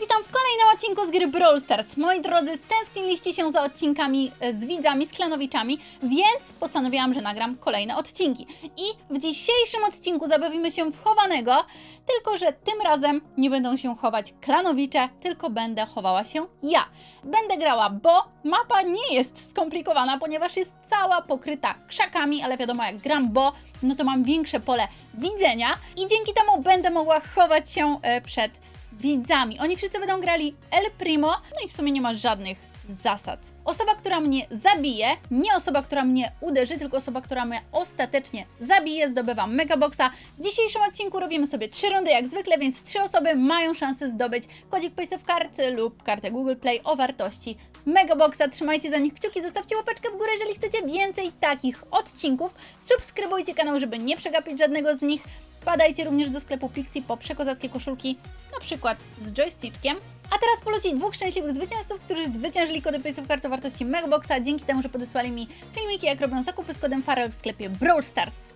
Witam w kolejnym odcinku z gry Brawl Stars. Moi drodzy, stęskniliście się za odcinkami e, z widzami, z klanowiczami, więc postanowiłam, że nagram kolejne odcinki. I w dzisiejszym odcinku zabawimy się w chowanego, tylko że tym razem nie będą się chować klanowicze, tylko będę chowała się ja. Będę grała, bo mapa nie jest skomplikowana, ponieważ jest cała pokryta krzakami, ale wiadomo, jak gram bo, no to mam większe pole widzenia i dzięki temu będę mogła chować się e, przed widzami. Oni wszyscy będą grali El Primo, no i w sumie nie ma żadnych zasad. Osoba, która mnie zabije, nie osoba, która mnie uderzy, tylko osoba, która mnie ostatecznie zabije, zdobywa Megaboxa. W dzisiejszym odcinku robimy sobie trzy rundy jak zwykle, więc trzy osoby mają szansę zdobyć kodzik Paysafe Card lub kartę Google Play o wartości Megaboxa. Trzymajcie za nich kciuki, zostawcie łapeczkę w górę, jeżeli chcecie więcej takich odcinków. Subskrybujcie kanał, żeby nie przegapić żadnego z nich. Wpadajcie również do sklepu Pixie po przekozackie koszulki, na przykład z joystickiem. A teraz poleci dwóch szczęśliwych zwycięzców, którzy zwyciężyli kody Paysafe o wartości Megaboxa dzięki temu, że podesłali mi filmiki, jak robią zakupy z kodem Farel w sklepie Brawl Stars.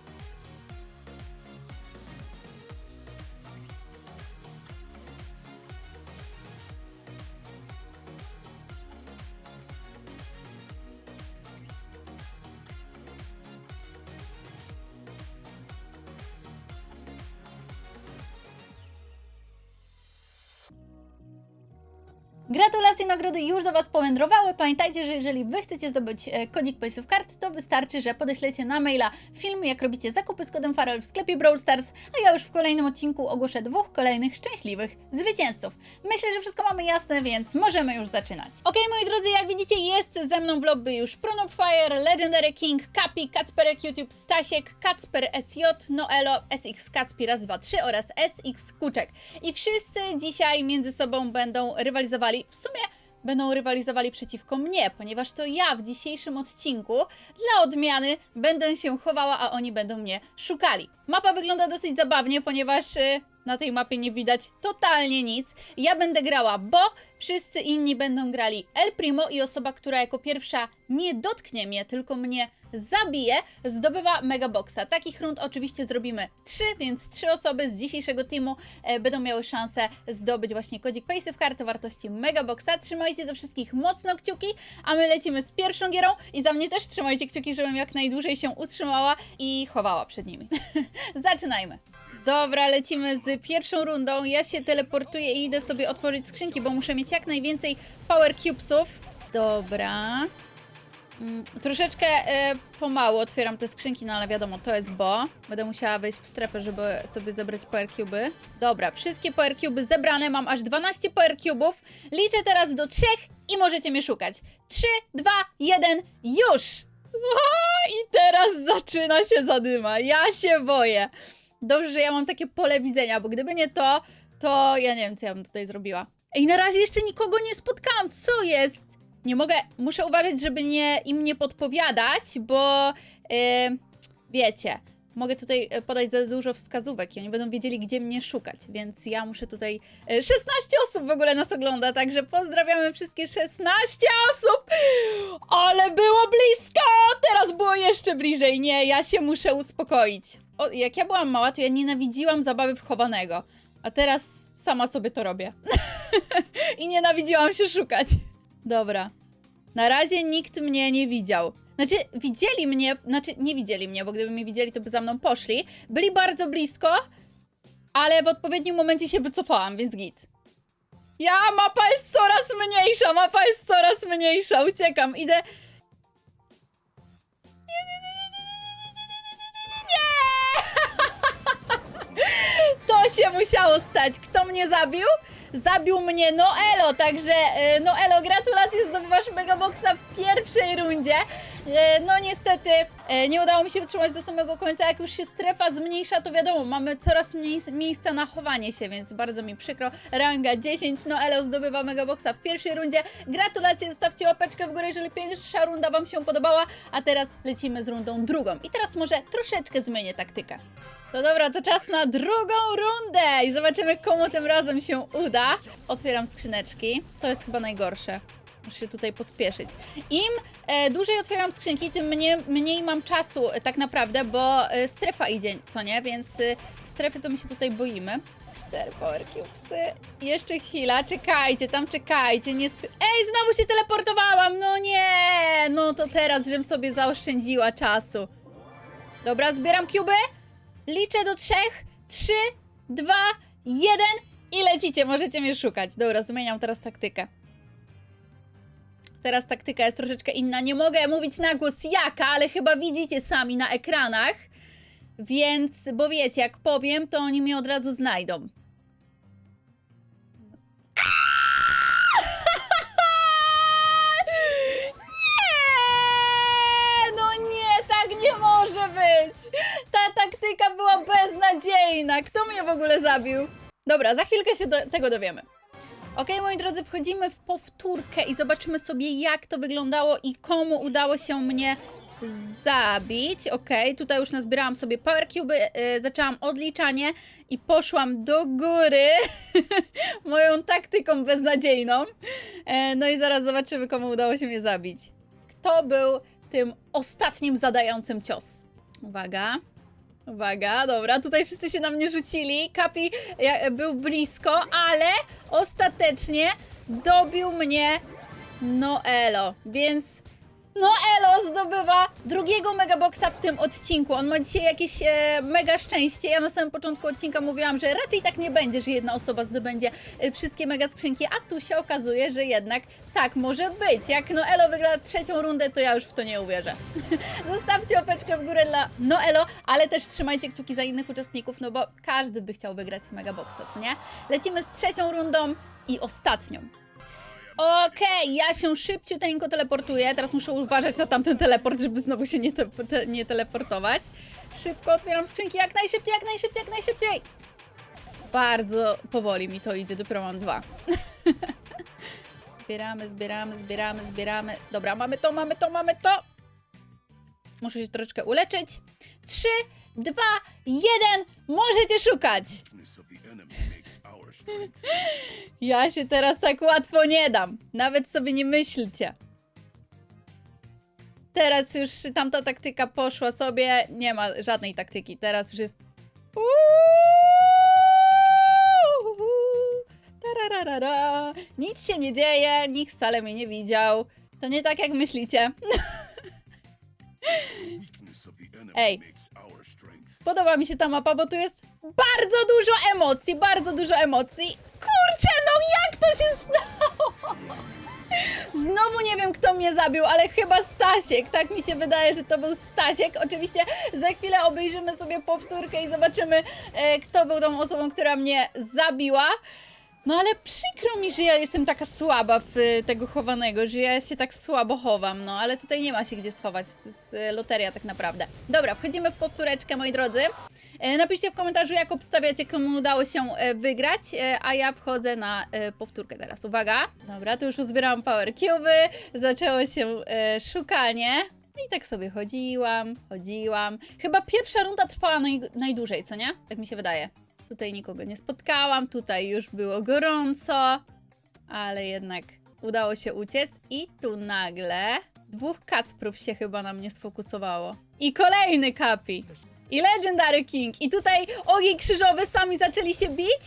Gratulacje, nagrody już do Was powędrowały. Pamiętajcie, że jeżeli Wy chcecie zdobyć e, kodzik Paysafe Card, to wystarczy, że podeślecie na maila film, jak robicie zakupy z kodem Farel w sklepie Brawl Stars, a ja już w kolejnym odcinku ogłoszę dwóch kolejnych szczęśliwych zwycięzców. Myślę, że wszystko mamy jasne, więc możemy już zaczynać. Ok, moi drodzy, jak widzicie, jest ze mną w lobby już Pronopfire, Legendary King, Kapi, Kacperek YouTube, Stasiek, Kacper SJ, Noelo, SX Kacpi raz, dwa, trzy oraz SX Kuczek. I wszyscy dzisiaj między sobą będą rywalizowali. W sumie będą rywalizowali przeciwko mnie, ponieważ to ja w dzisiejszym odcinku dla odmiany będę się chowała, a oni będą mnie szukali. Mapa wygląda dosyć zabawnie, ponieważ y, na tej mapie nie widać totalnie nic. Ja będę grała Bo, wszyscy inni będą grali El Primo i osoba, która jako pierwsza nie dotknie mnie, tylko mnie zabije, zdobywa Megaboxa. Takich rund oczywiście zrobimy trzy, więc trzy osoby z dzisiejszego teamu e, będą miały szansę zdobyć właśnie kodzik Paysafe Card o wartości Megaboxa. Trzymajcie ze wszystkich mocno kciuki, a my lecimy z pierwszą gierą i za mnie też trzymajcie kciuki, żebym jak najdłużej się utrzymała i chowała przed nimi. Zaczynajmy. Dobra, lecimy z pierwszą rundą. Ja się teleportuję i idę sobie otworzyć skrzynki, bo muszę mieć jak najwięcej Power Cubesów. Dobra. Mm, troszeczkę e, pomału otwieram te skrzynki, no ale wiadomo, to jest bo. Będę musiała wejść w strefę, żeby sobie zebrać Power Cuby. Dobra, wszystkie Power Cuby zebrane, mam aż 12 Power Cubów. Liczę teraz do trzech i możecie mnie szukać. 3, 2, 1, już! I teraz zaczyna się zadyma. Ja się boję. Dobrze, że ja mam takie pole widzenia, bo gdyby nie to, to ja nie wiem, co ja bym tutaj zrobiła. Ej, na razie jeszcze nikogo nie spotkałam. Co jest? Nie mogę, muszę uważać, żeby nie, im nie podpowiadać, bo yy, wiecie, mogę tutaj e, podać za dużo wskazówek i oni będą wiedzieli, gdzie mnie szukać, więc ja muszę tutaj. e, 16 osób w ogóle nas ogląda, także pozdrawiamy wszystkie 16 osób! Ale było blisko! Teraz było jeszcze bliżej. Nie, ja się muszę uspokoić. Jak ja byłam mała, to ja nienawidziłam zabawy w chowanego. A teraz sama sobie to robię. I nienawidziłam się szukać. Dobra. Na razie nikt mnie nie widział. Znaczy, widzieli mnie, znaczy nie widzieli mnie, bo gdyby mnie widzieli, to by za mną poszli. Byli bardzo blisko, ale w odpowiednim momencie się wycofałam, więc git. Ja, mapa jest coraz mniejsza, mapa jest coraz mniejsza, uciekam, idę... Nie, nie, się musiało stać. Kto mnie zabił? Zabił mnie Noelo, także e, Noelo, gratulacje, zdobywasz Megaboxa w pierwszej rundzie. E, No niestety e, nie udało mi się wytrzymać do samego końca, jak już się strefa zmniejsza, to wiadomo, mamy coraz mniej miejsca na chowanie się, więc bardzo mi przykro. Ranga 10, Noelo zdobywa Megaboxa w pierwszej rundzie. Gratulacje, zostawcie łapeczkę w górę, jeżeli pierwsza runda Wam się podobała, a teraz lecimy z rundą drugą. I teraz może troszeczkę zmienię taktykę. No dobra, to czas na drugą rundę i zobaczymy, komu tym razem się uda. Otwieram skrzyneczki. To jest chyba najgorsze. Muszę się tutaj pospieszyć. Im e, dłużej otwieram skrzynki, tym mniej, mniej mam czasu e, tak naprawdę, bo e, strefa idzie, co nie? Więc e, strefy to my się tutaj boimy. Cztery Power Cubesy. Jeszcze chwila, czekajcie, tam czekajcie, nie. Ej, znowu się teleportowałam, no nie! No to teraz, żebym sobie zaoszczędziła czasu. Dobra, zbieram kuby. Liczę do trzech. Trzy, dwa, jeden i lecicie, możecie mnie szukać. Dobra, zmieniam teraz taktykę. Teraz taktyka jest troszeczkę inna. Nie mogę mówić na głos jaka, ale chyba widzicie sami na ekranach. Więc, bo wiecie, jak powiem, to oni mnie od razu znajdą. Nie! No nie, tak nie może być! Ta taktyka była beznadziejna. Kto mnie w ogóle zabił? Dobra, za chwilkę się do, tego dowiemy. Okej, moi drodzy, wchodzimy w powtórkę i zobaczymy sobie, jak to wyglądało i komu udało się mnie zabić. Okej, tutaj już nazbierałam sobie power cube, yy, zaczęłam odliczanie i poszłam do góry moją taktyką beznadziejną. E, no i zaraz zobaczymy, komu udało się mnie zabić. Kto był tym ostatnim zadającym cios? Uwaga. Uwaga, dobra, tutaj wszyscy się na mnie rzucili. Kapi był blisko, ale ostatecznie dobił mnie Noelo, więc Noelo zdobywa drugiego megaboxa w tym odcinku. On ma dzisiaj jakieś e, mega szczęście. Ja na samym początku odcinka mówiłam, że raczej tak nie będzie, że jedna osoba zdobędzie e, wszystkie mega skrzynki, a tu się okazuje, że jednak tak może być. Jak Noelo wygra trzecią rundę, to ja już w to nie uwierzę. Zostawcie łapeczkę w górę dla Noelo, ale też trzymajcie kciuki za innych uczestników, no bo każdy by chciał wygrać Megaboxa, co nie? Lecimy z trzecią rundą i ostatnią. Okej, ja się szybciuteńko teleportuję. Teraz muszę uważać na tamten teleport, żeby znowu się nie, te, te, nie teleportować. Szybko otwieram skrzynki jak najszybciej, jak najszybciej, jak najszybciej. Bardzo powoli mi to idzie, dopiero mam dwa. zbieramy, zbieramy, zbieramy, zbieramy. Dobra, mamy to, mamy to, mamy to. Muszę się troszeczkę uleczyć. Trzy, dwa, jeden. Możecie szukać. Ja się teraz tak łatwo nie dam. Nawet sobie nie myślcie. Teraz już tamta taktyka poszła sobie. Nie ma żadnej taktyki. Teraz już jest. Uuuu, tararara. Nic się nie dzieje, nikt wcale mnie nie widział. To nie tak jak myślicie. Ej. Podoba mi się ta mapa, bo tu jest bardzo dużo emocji, bardzo dużo emocji. Kurczę, no jak to się stało? Znowu nie wiem, kto mnie zabił, ale chyba Stasiek. Tak mi się wydaje, że to był Stasiek. Oczywiście za chwilę obejrzymy sobie powtórkę i zobaczymy, e, kto był tą osobą, która mnie zabiła. No ale przykro mi, że ja jestem taka słaba w e, tego chowanego, że ja się tak słabo chowam, no ale tutaj nie ma się gdzie schować, to jest e, loteria tak naprawdę. Dobra, wchodzimy w powtóreczkę, moi drodzy. E, Napiszcie w komentarzu, jak obstawiacie, komu udało się e, wygrać, e, a ja wchodzę na powtórkę teraz. Uwaga! Dobra, tu już uzbierałam power cube, zaczęło się szukanie. I tak sobie chodziłam, chodziłam. Chyba pierwsza runda trwała naj, najdłużej, co nie? Tak mi się wydaje. Tutaj nikogo nie spotkałam, tutaj już było gorąco, ale jednak udało się uciec. I tu nagle dwóch kacprów się chyba na mnie sfokusowało. I kolejny kapi. I Legendary King. I tutaj ogień krzyżowy sami zaczęli się bić,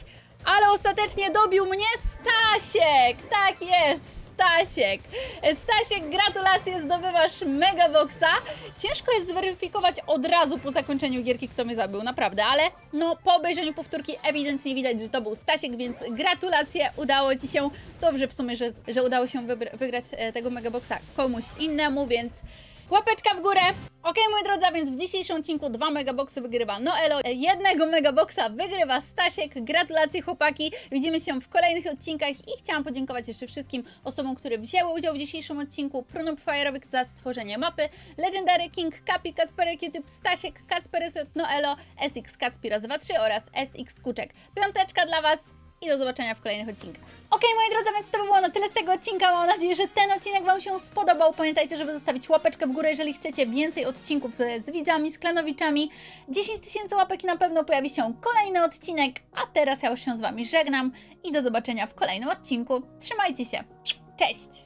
ale ostatecznie dobił mnie Stasiek. Tak jest. Stasiek. Stasiek, gratulacje, zdobywasz Megaboxa. Ciężko jest zweryfikować od razu po zakończeniu gierki, kto mnie zabił, naprawdę, ale no po obejrzeniu powtórki ewidentnie widać, że to był Stasiek, więc gratulacje, udało Ci się. Dobrze w sumie, że, że udało się wygrać e, tego Megaboxa komuś innemu, więc Łapeczka w górę! Ok, moi drodzy, więc w dzisiejszym odcinku dwa megaboxy wygrywa Noelo, jednego megaboxa wygrywa Stasiek. Gratulacje chłopaki, widzimy się w kolejnych odcinkach i chciałam podziękować jeszcze wszystkim osobom, które wzięły udział w dzisiejszym odcinku. Pronop Fire'owych za stworzenie mapy, Legendary King, Kapi, Kacperek, YouTube, Stasiek, Kacperyset, Noelo, SX Kacpiras 23 oraz SX Kuczek. Piąteczka dla Was i do zobaczenia w kolejnych odcinkach. Okej, moi drodzy, więc to by było na tyle z tego odcinka. Mam nadzieję, że ten odcinek Wam się spodobał. Pamiętajcie, żeby zostawić łapeczkę w górę, jeżeli chcecie więcej odcinków e, z widzami, z klanowiczami. 10 tysięcy łapek i na pewno pojawi się kolejny odcinek. A teraz ja już się z Wami żegnam i do zobaczenia w kolejnym odcinku. Trzymajcie się. Cześć!